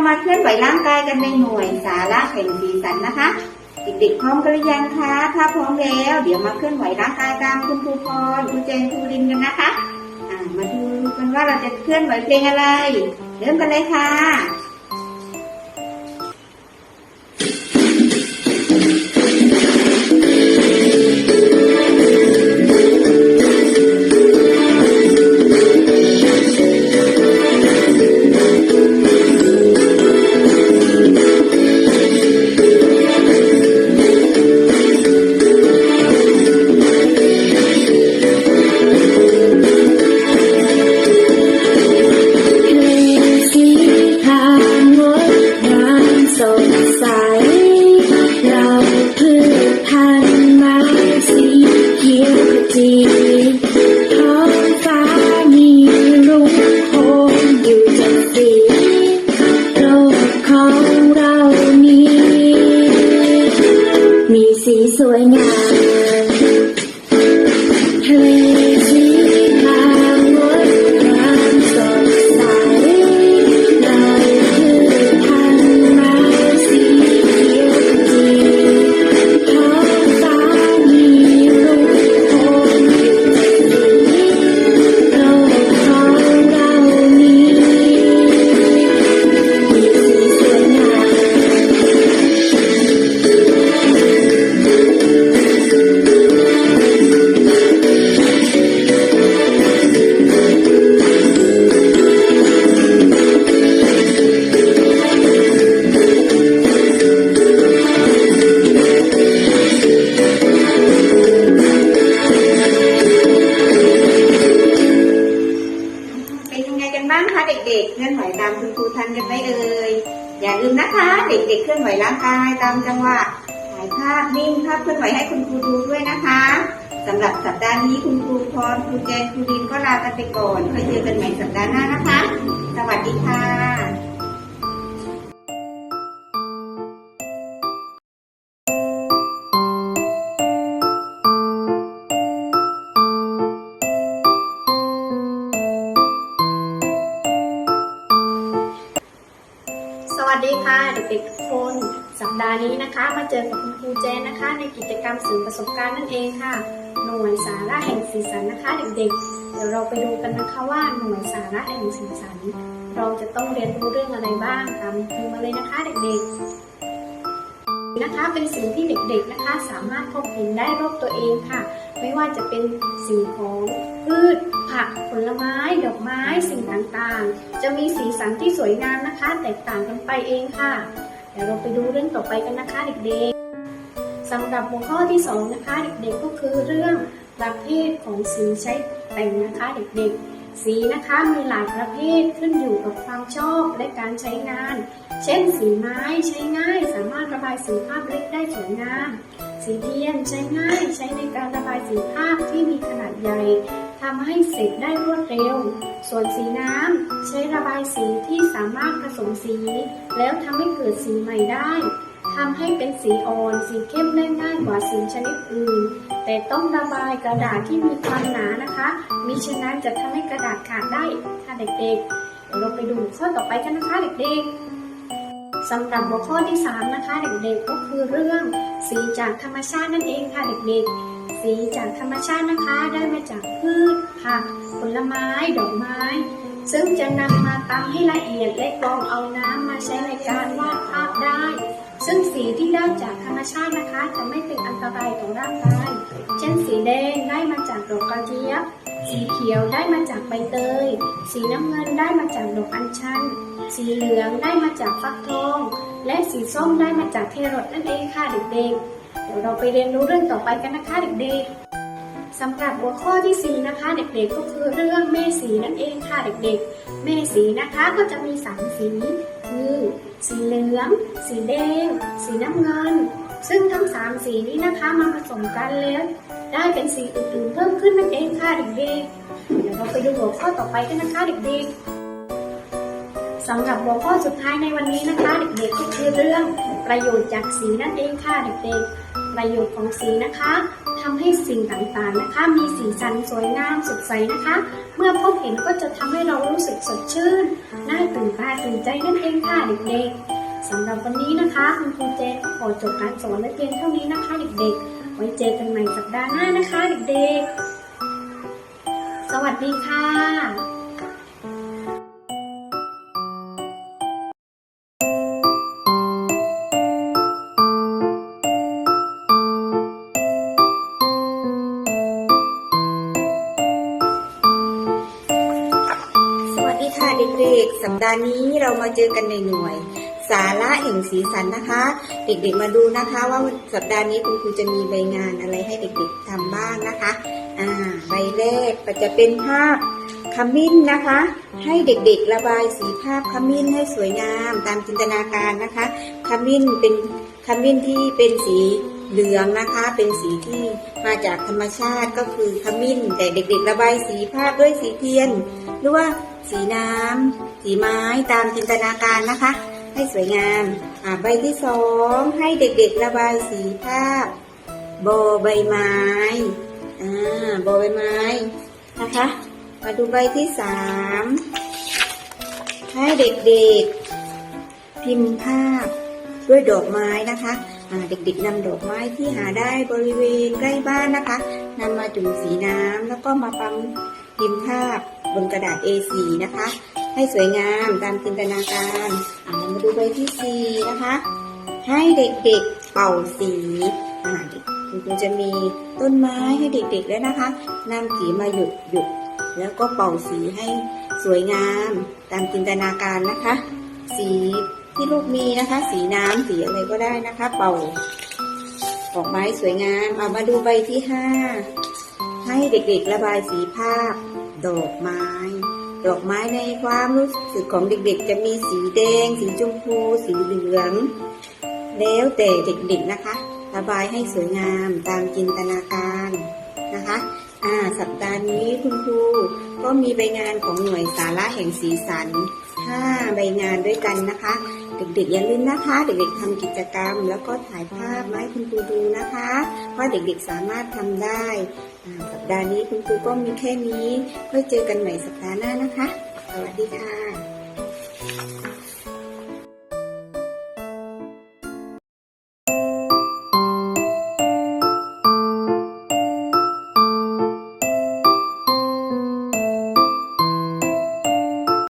ามาเคลื่อนไหวร่างกายกันในหน่วยสาระแห่งสีสันนะคะเด็กๆพร้อมกันหรือยังคะถ้าพร้อมแล้ว เดี๋ยวมาเคลื่อนไหวร่างกายตามคุณครูพรคุณเจนครูรินกันนะคะมาดูกันว่าเราจะเคลื่อนไหวเพลงอะไร เริ่มกันเลยค่ะ ลื่อนไหวร่างกายตามจังหวะถ่ายภาพนิ่งภาพเคลื่อนไหวให้คุณครูดูด้วยนะคะสำหรับสัปดาห์นี้คุณครูพรครูเจนครูดินก็ลากันไปก่อนค่อยเจอกันใหม่สัปดาห์หน้านะคะ สวัสดีค่ะ ดาห์นี้นะคะ มาเจอกับคุณครูเจนนะคะ ในกิจกรรมสื่อประสบการณ์นั่นเองค่ะ หน่วยสาระแห่งสีสันนะคะเด็กๆ เดี๋ยวเราไปดูกันนะคะว่าหน่วยสาระแห่งสีสัน เราจะต้องเรียนรู้เรื่องอะไรบ้างตามครูมาเลยนะคะเด็กๆ นะคะเป็นสิ่งที่เด็กๆนะคะ สามารถพบเห็นได้รอบตัวเองค่ะ ไม่ว่าจะเป็นสิ่งของพืชผักผลไม้ดอกไม้สิ่งต่างๆ จะมีสีสันที่สวยงามนะคะ แตกต่างกันไปเองค่ะ เดี๋ยวเราไปดูเรื่องต่อไปกันนะคะเด็กๆสำหรับหัวข้อที่สองนะคะเด็กๆ ก็คือเรื่องประเภทของสีใช้แต่งนะคะเด็กๆ สีนะคะมีหลายประเภทขึ้นอยู่กับความชอบและการใช้งาน เช่น สีไม้ใช้ง่าย สามารถระบายสีภาพเล็กได้สวยงาม สีเทียนใช้ง่ายใช้ในการระบายสีภาพที่มีขนาดใหญ่ ทำให้เสร็จได้รวดเร็ว ส่วนสีน้ำใช้ระบายสีที่สามารถผสมสี แล้วทำให้เกิดสีใหม่ได้ทำให้เป็นสีอ่อน สีเข้มได้ง่ายกว่าสีชนิดอื่น แต่ต้องระบายกระดาษที่มีความหนานะคะมิฉะนั้นจะทำให้กระดาษขาดได้ค่ะเด็กๆเดี๋ยวเราไปดูข้อต่อไปกันนะคะเด็กๆสำหรับหัวข้อที่ 3 นะคะ เด็กๆก็คือเรื่องสีจากธรรมชาตินั่นเองค่ะเด็กๆ สีจากธรรมชาตินะคะได้มาจากพืชผักผลไม้ดอกไม้ ซึ่งจะนำมาตำให้ละเอียดและกรองเอาน้ำมาใช้ในการวาดภาพได้ ซึ่งสีที่ได้จากธรรมชาตินะคะ จะไม่เป็นอันตรายต่อร่างกาย เช่นสีแดงได้มาจากดอกกระเจี๊ยบ สีเขียวได้มาจากใบเตย สีน้ำเงินได้มาจากดอกอัญชัน สีเหลืองได้มาจากฟักทอง และสีส้มได้มาจากแครอทนั่นเองค่ะเด็กๆ ดี๋ยวเราไปเรียนรู้เรื่องต่อไปกันนะคะเด็กๆสำหรับหัวข้อที่ 4 นะคะ เด็กๆก็คือเรื่องแม่สีนั่นเองค่ะเด็กๆ แม่สีนะคะก็จะมีสามสีคือสีเหลือง สีแดง สีน้ำเงิน ซึ่งทั้งสามสีนี้นะคะมาผสมกันแล้วได้เป็นสีอื่นๆเพิ่มขึ้นนั่นเองค่ะเด็กๆ เดี๋ยวเราไปดูหัวข้อต่อไปกันนะคะเด็กๆสำหรับหัวข้อสุดท้ายในวันนี้นะคะ เด็กๆก็คือเรื่องประโยชน์จากสีนั่นเองค่ะเด็กๆ ประโยชน์ของสีนะคะทำให้สิ่งต่างๆนะคะ มีสีสันสวยงามสดใสนะคะ เมื่อพบเห็นก็จะทำให้เรารู้สึกสดชื่นน่าตื่นตาตื่นใจนั่นเองค่ะเด็กๆสำหรับวันนี้นะคะ คุณครูเจนก็ขอจบการสอนและเพียงเท่านี้นะคะ เด็กๆ ไว้เจอกันใหม่สัปดาห์หน้านะคะ เด็กๆ สวัสดีค่ะ เด็กๆ สัปดาห์นี้เรามาเจอกันในหน่วย สาระแห่งสีสันนะคะ เด็กๆมาดูนะคะว่าสัปดาห์นี้คุณครูจะมีใบงานอะไรให้เด็กๆทำบ้างนะคะอ่าใบแรกก็จะเป็นภาพขมิ้นนะคะ ให้เด็กๆระบายสีภาพขมิ้นให้สวยงามตามจินตนาการนะคะ ขมิ้นเป็นขมิ้นที่เป็นสี เหลืองนะคะ เป็นสีที่มาจากธรรมชาติก็คือขมิ้น แต่เด็กๆ ระบายสีภาพด้วยสีเทียน หรือว่าสีน้ำสีไม้ตามจินตนาการนะคะ ให้สวยงามอ่าใบที่สองให้เด็กๆ ระบายสีภาพโบใบไม้อ่าโบใบไม้นะคะ มาดูใบที่สามให้เด็กๆ พิมพ์ภาพด้วยดอกไม้นะคะ เด็กๆนำดอกไม้ที่หาได้บริเวณใกล้บ้านนะคะนำมาจุ่มสีน้ำแล้วก็มาปั๊มพิมพ์ภาพบนกระดาษ A4 นะคะ ให้สวยงามตามจินตนาการอ่ามาดูใบที่สี่นะคะ ให้เด็กๆเป่าสีอ่าคุณครูจะมีต้นไม้ให้เด็กๆแล้วนะคะนำสีมาหยุดหยุดแล้วก็เป่าสีให้สวยงามตามจินตนาการนะคะ สี ที่ลูกมีนะคะ สีน้ำสีอะไรก็ได้นะคะ เป่าดอกไม้สวยงามเอามาดูใบที่ห้าให้เด็กๆระบายสีภาพ ดอกไม้ ดอกไม้ในความรู้สึกของเด็กๆ จะมีสีแดง สีชมพู สีเหลือง แล้วแต่เด็กๆนะคะ ระบายให้สวยงามตามจินตนาการนะคะ อ่าสัปดาห์นี้คุณครูก็มีใบงานของหน่วยสาระแห่งสีสัน5ใบงานด้วยกันนะคะ เด็กๆอย่าลืมนะคะ เด็กๆทำกิจกรรม แล้วก็ถ่ายภาพมาให้คุณครูดูนะคะว่าะเด็กๆสามารถทำได้สัปดาห์นี้คุณครูก็มีแค่นี้ไว้เจอกันใหม่สัปดาห์หน้านะคะ สวัสดีค่ะ